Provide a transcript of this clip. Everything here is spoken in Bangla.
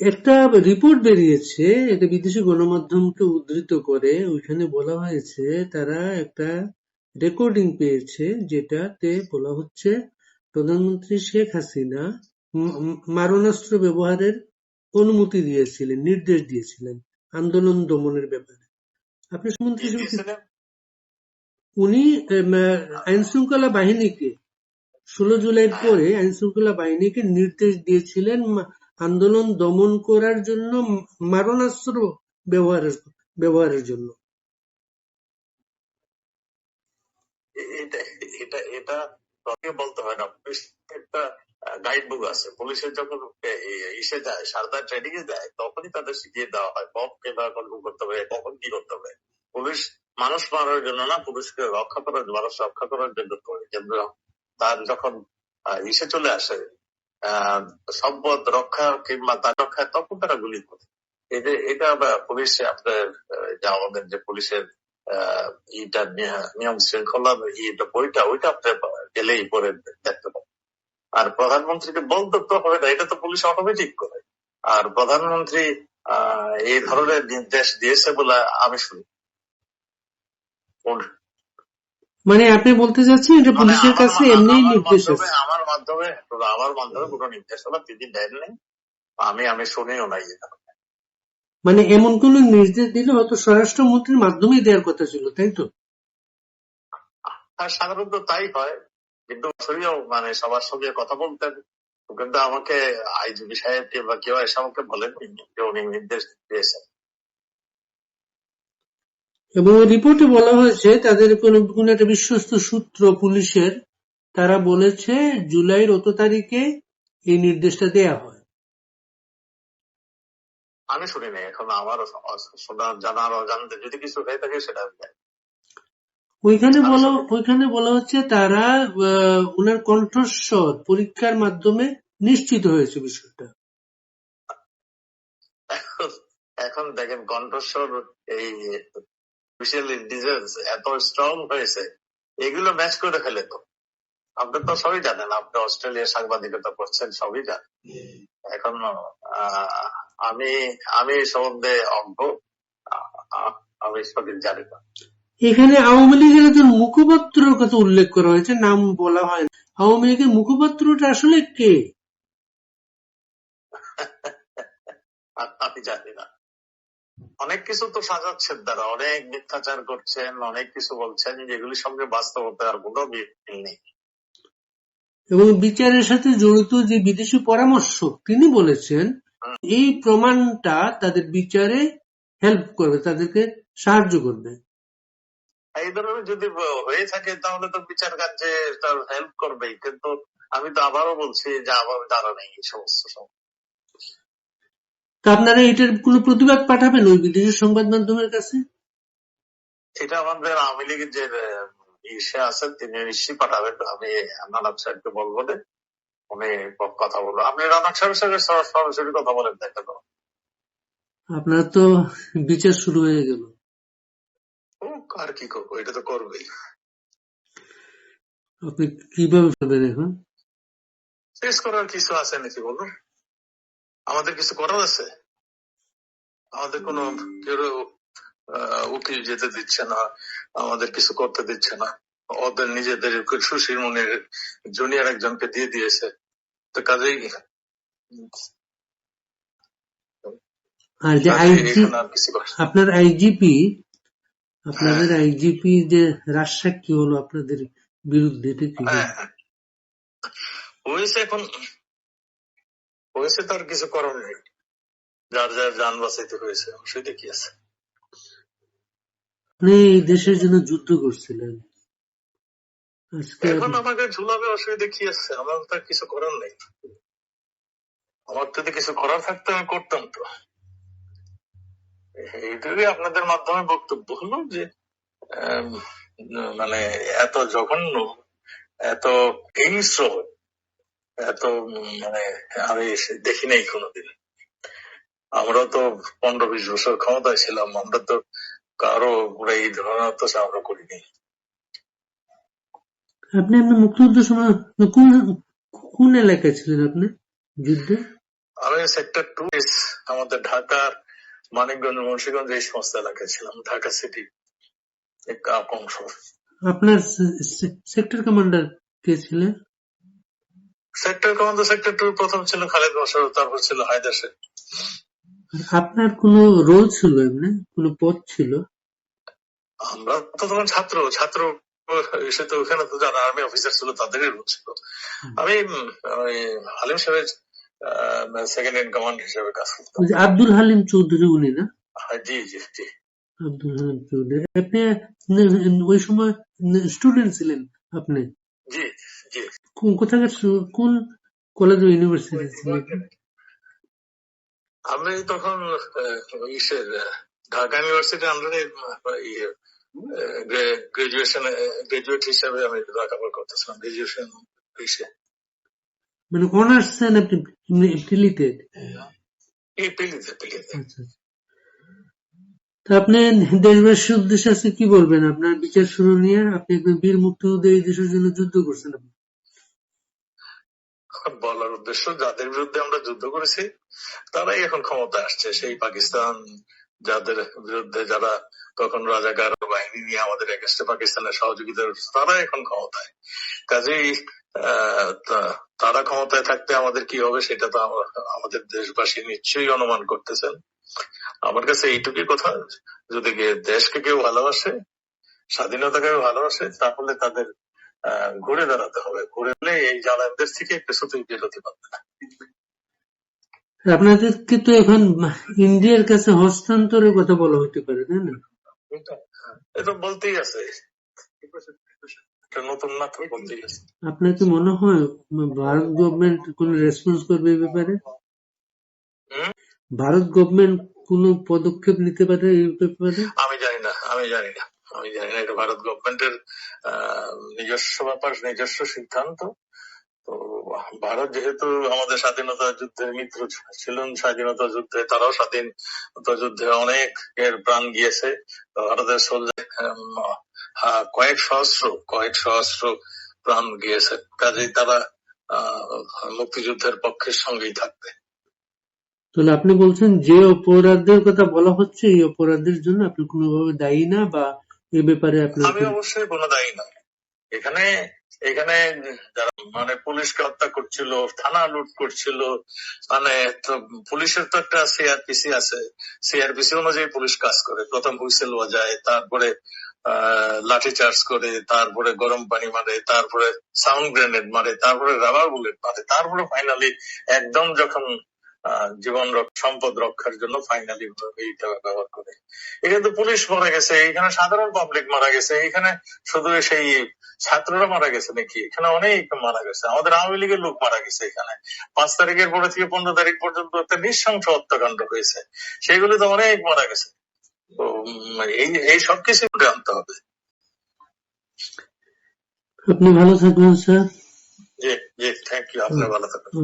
একটা রিপোর্ট বেরিয়েছে এটা বিদেশি গণমাধ্যমকে উদ্ধৃত করে। ওইখানে বলা হয়েছে তারা একটা রেকর্ডিং পেয়েছে যেটাতে বলা হচ্ছে প্রধানমন্ত্রী শেখ হাসিনা মারণাস্ত্র ব্যবহারের অনুমতি দিয়েছিলেন নির্দেশ দিয়েছিলেন আন্দোলন দমনের ব্যাপারে। আপনি দিয়েছিলেন উনি আইন শৃঙ্খলা বাহিনীকে ষোলো জুলাইয়ের পরে আইন শৃঙ্খলা বাহিনীকে নির্দেশ দিয়েছিলেন আন্দোলন দমন করার জন্য মারণাস্ত্র ব্যবহারের ব্যবহারের জন্য। এটা এটা বলতে হয় না। একটা আছে। পুলিশের যখন এ- এ- ইসে যায়, সারদা ট্রেনিং এ যায়, তখনই তাদের শিখিয়ে দেওয়া হয় বম কীভাবে কন্ট্রোল করতে হবে, কখন কি করতে হবে। পুলিশ মানুষ মারার জন্য না, পুলিশকে রক্ষা করার, মানুষ রক্ষা করার জন্য কিন্তু তার যখন ইসে চলে আসে সম্পদ রক্ষা কিংবা তার রক্ষা তখন তারা গুলি করে। এটা আবার পুলিশ আপনার যে আমাদের যে পুলিশের ইটা নিয়ম শৃঙ্খলা ইটা বইটা, ওইটা আপনি গেলেই পরে দেখতে পাবেন। আর প্রধানমন্ত্রীকে বলতে তো হবে না, এটা তো পুলিশ অটোমেটিক করে। আর প্রধানমন্ত্রী এই ধরনের নির্দেশ দিয়েছে বলে আমি শুনি। মানে আপনি বলতে চাচ্ছেন এটা মানে পুলিশের কাছে এমনিই আমার নির্দেশ আছে? আমার মাধ্যমে আমার মাধ্যমে কোনো নির্দেশনা তিনি দেননি আমি আমি শুনিও নাই মানে এমন কোন নির্দেশ দিলে হয়তো স্বরাষ্ট্রমন্ত্রীর মাধ্যমেই দেওয়ার কথা ছিল তাই তো? আর সাধারণত তাই হয়। কিন্তু মানে সবার সঙ্গে কথা বলতেন কিন্তু আমাকে আইজিবি সাহেব কিংবা কেউ এসে আমাকে বলেননি যে উনি নির্দেশ দিয়েছেন। এবং রিপোর্টে বলা হয়েছে তাদের কোন কোন একটা বিশ্বস্ত সূত্র পুলিশের তারা বলেছে জুলাইয়ের অত তারিখে এই নির্দেশটা দেয়া হয়। আমি শুনিনি এখন আমার জানার অজান্তে যদি কিছু হয়ে থাকে সেটা ওইখানে বলা ওইখানে বলা হচ্ছে তারা ওনার কণ্ঠস্বর পরীক্ষার মাধ্যমে নিশ্চিত হয়েছে বিষয়টা। এখন দেখেন কণ্ঠস্বর এই স্পেশাল ইন্টেলিজেন্স এত স্ট্রং হয়েছে এগুলো ম্যাচ করে ফেলে তো। আপনি তো সবই জানেন আপনি অস্ট্রেলিয়া সাংবাদিকতা করছেন সবই জানেন। এখন আমি আমি সম্বন্ধে অজ্ঞ। আমি সঠিক জানি না এখানে আওয়ামী লীগের একজন মুখপাত্রের কথা উল্লেখ করা হয়েছে নাম বলা হয় আওয়ামী লীগের মুখপাত্রটা আসলে কে? আমি জানি না। অনেক কিছু তো সাজাচ্ছেন তারা। অনেক মিথ্যাচার করছেন অনেক কিছু বলছেন যেগুলির সঙ্গে বাস্তবতার কোনো মিল নেই। এবং বিচারের সাথে জড়িত যে বিদেশি পরামর্শক তিনি বলেছেন এই প্রমাণটা তাদের বিচারে হেল্প করবে তাদেরকে সাহায্য করবে। এই ধরনের যদি হয়ে থাকে তাহলে তো বিচার কার্যে হেল্প করবেই। কিন্তু আমি তো আবারও বলছি যে আমার জানা নেই এই সমস্ত সব। তা আপনারা এটার কোনো প্রতিবাদ পাঠাবেন ওই বিদেশি সংবাদ মাধ্যমের কাছে? এটা আমাদের আওয়ামী লীগের যে ইসে আছেন তিনি নিশ্চয়ই পাঠাবেন। আমি রানাক সাহেবকে বলব যে উনি কথা বলব আপনি রানাক সাহেবের সঙ্গে সরাসরি কথা বলেন দেখেন তো। আপনার তো বিচার শুরু হয়ে গেল। ও, আর কি করব এটা তো করবেই। আপনি কীভাবে ফেলবেন এখন? শেষ করার কিছু আছে নাকি বলুন? আমাদের কিছু করার আছে? আমাদের কোনো কেউ উকিল যেতে দিচ্ছে না আমাদের কিছু করতে দিচ্ছে না। ওদের নিজেদের সুশীল মনের জুনিয়র একজনকে দিয়ে দিয়েছে। তো কাজেই আর যে আইজি আপনার আইজিপি আপনাদের আইজিপি যে রাজসাক্ষী হলো আপনাদের বিরুদ্ধে কি? হ্যাঁ হ্যাঁ। হয়েছে এখন হয়েছে তার কিছু করার নেই। যার যার যান বাঁচাইতে হয়েছে অসুবিধা কি আছে। আপনি এই দেশের জন্য যুদ্ধ করছিলেন। এখন আমাকে ঝুলাবে অসুবিধা কি আছে। আমার তো কিছু করার নেই। আমার যদি কিছু করার থাকতো আমি করতাম তো। এইটুকুই আপনাদের মাধ্যমে বক্তব্য হলো যে মানে এত জঘন্য এত হিংস্র এত মানে আমি দেখি নাই কোনোদিন। আমরা তো পনেরো বিশ বছর ক্ষমতায় ছিলাম আমরা তো কারও পুরো এই ধরনের অত্যাচার আমরা করিনি। আপনি আপনার মুক্তিযুদ্ধের সময় কোন কোন এলাকায় ছিলেন আপনি যুদ্ধে? আমি সেক্টর টু আমাদের ঢাকার মানিকগঞ্জ মুন্সিগঞ্জ এই সমস্ত এলাকায় ছিলাম ঢাকা সিটি এক অংশ আপনার সেক্টর কমান্ডার কে ছিলেন? সেক্টর কমান্ডার সেক্টর টু প্রথম ছিল খালেদ বসর তারপর ছিল হায়দার শেখ আপনার কোনো রোল ছিল এমনি? কোনো পদ ছিল? আমরা তো তখন ছাত্র ছাত্র সে তো ওখানে তো যারা আর্মি অফিসার ছিল তাদেরই রোল ছিল। আমি হালিম সাহেবের সেকেন্ড ইন কমান্ড হিসেবে কাজ করতাম। আব্দুল হালিম চৌধুরী উনি না? হ্যাঁ, জি জি জি। আব্দুল হালিম চৌধুরী। আপনি ওই সময় স্টুডেন্ট ছিলেন আপনি? জি জি। কোথাকার কোন কলেজ ও ইউনিভার্সিটি ছিলেন আমি তখন ঢাকা ইউনিভার্সিটির আন্ডারে গ্রাজুয়েশন গ্রাজুয়েট হিসেবে আমি লেখাপড়া করতেছিলাম গ্রাজুয়েশন মানে অনার্স আপনি এই পিলিতে পিলিতে আচ্ছা আচ্ছা। তা আপনি দেশবাসীর উদ্দেশ্যে আজকে কি বলবেন? আপনার বিচার শুরু নিয়ে আপনি একজন বীর মুক্তিযোদ্ধা এই দেশের জন্য যুদ্ধ করছেন আপনি। বলার উদ্দেশ্য, যাদের বিরুদ্ধে আমরা যুদ্ধ করেছি, তারাই এখন ক্ষমতা আসছে। সেই পাকিস্তান, যাদের বিরুদ্ধে যারা তখন রাজাকার বাহিনী নিয়ে আমাদের এগেস্টে পাকিস্তানের সহযোগিতা তারা এখন ক্ষমতায়। কাজেই তারা ক্ষমতায় থাকতে আমাদের কি হবে সেটা তো আমাদের দেশবাসী নিশ্চয়ই অনুমান করতেছেন। আমার কাছে এইটুকুই কথা, যদি দেশকে কেউ ভালোবাসে, স্বাধীনতাকে ভালোবাসে, তাহলে তাদের ঘুরে দাঁড়াতে হবে। ঘুরে এই জালানদের থেকে কিছুতেই বিরতি পাবে না। আপনাদেরকে তো এখন ইন্ডিয়ার কাছে হস্তান্তরের কথা বলা হতে পারে তাই না? এটা বলতেই আছে। নতুন না তো বলতেই আছে। আপনার কি মনে হয় ভারত গভর্নমেন্ট কোন রেসপন্স করবে এই ব্যাপারে? ভারত গভর্নমেন্ট কোন পদক্ষেপ নিতে পারে এই ব্যাপারে? আমি জানি না আমি জানি না। আমি জানি না, এটা ভারত গভর্নমেন্টের নিজস্ব ব্যাপার, নিজস্ব সিদ্ধান্ত। তো ভারত যেহেতু আমাদের স্বাধীনতা যুদ্ধের মিত্র ছিলেন, স্বাধীনতা যুদ্ধে তারাও স্বাধীনতা যুদ্ধে অনেক এর প্রাণ গিয়েছে। ভারতের সোলজার কয়েক সহস্র কয়েক সহস্র প্রাণ গিয়েছে। কাজেই তারা মুক্তিযুদ্ধের পক্ষের সঙ্গেই থাকবে। তাহলে আপনি বলছেন যে অপরাধের কথা বলা হচ্ছে, এই অপরাধের জন্য আপনি কোনোভাবে দায়ী না বা এ ব্যাপারে আপনার আমি অবশ্যই কোনো দায়ী নয়। এখানে এখানে যারা মানে পুলিশকে হত্যা করছিল থানা লুট করছিল মানে পুলিশের তো একটা সিআরপিসি আছে। সিআরপিসি অনুযায়ী পুলিশ কাজ করে। প্রথম হুইসেল বাজায় তারপরে আহ, লাঠি চার্জ করে তারপরে গরম পানি মারে তারপরে সাউন্ড গ্রেনেড মারে তারপরে রাবার বুলেট মারে তারপরে ফাইনালি একদম যখন জীবন সম্পদ রক্ষার জন্য ফাইনালি এইটা ব্যবহার করে। এখানে তো পুলিশ মারা গেছে এখানে সাধারণ পাবলিক মারা গেছে এখানে শুধু সেই ছাত্ররা মারা গেছে নাকি? এখানে অনেক মারা গেছে আমাদের আওয়ামী লীগের লোক মারা গেছে এখানে। পাঁচ তারিখের পরে থেকে পনেরো তারিখ পর্যন্ত একটা নৃশংস হত্যাকাণ্ড হয়েছে সেগুলো তো অনেক মারা গেছে। তো এই এই সব কিছু উঠে আনতে হবে। আপনি ভালো থাকবেন স্যার। জি জি থ্যাংক ইউ আপনি ভালো থাকবেন.